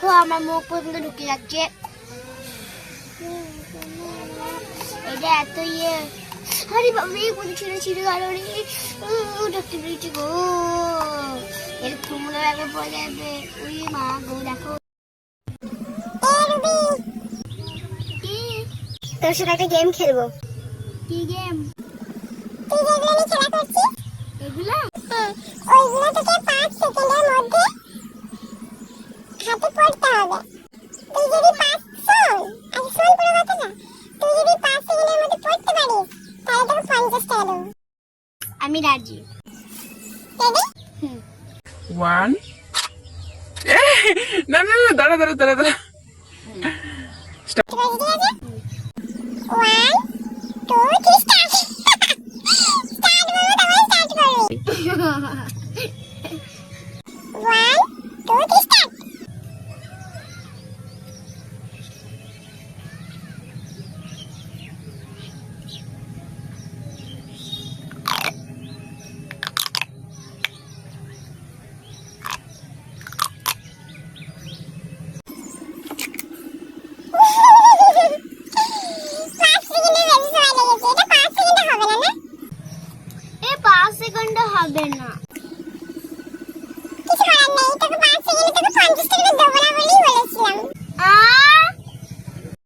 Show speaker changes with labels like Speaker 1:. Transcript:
Speaker 1: তো আমার মুখ পর্যন্ত ঢুকে যাচ্ছে এটা এত ইয়ে আরে বাবা এই বলে ছিঁড়ে ছিঁড়ে গেল রে উহ, পেরেছি গো এর কুমড়ো আগে পড়ে যাবে উই মা গো দেখো তোর সাথে একটা গেম খেলব। কি গেম
Speaker 2: তুই যেগুলো খেলা করছিস হাতে হবে তুই যদি শোন আচ্ছা শোন পুরো কথাটা তুই যদি পাঁচ সেকেন্ডের মধ্যে পড়তে পারিস তাহলে তোকে পঞ্চাশ টাকা দেবো।
Speaker 1: আমি রাজি।
Speaker 2: রেডি?
Speaker 1: হুম।
Speaker 3: ওয়ান না না না দাঁড়া দাঁড়া দাঁড়া দাঁড়া।
Speaker 2: One two three start start বলব তারপরে স্টার্ট করবি ওয়ান টু থ্রি সেকেন্ড হবে না।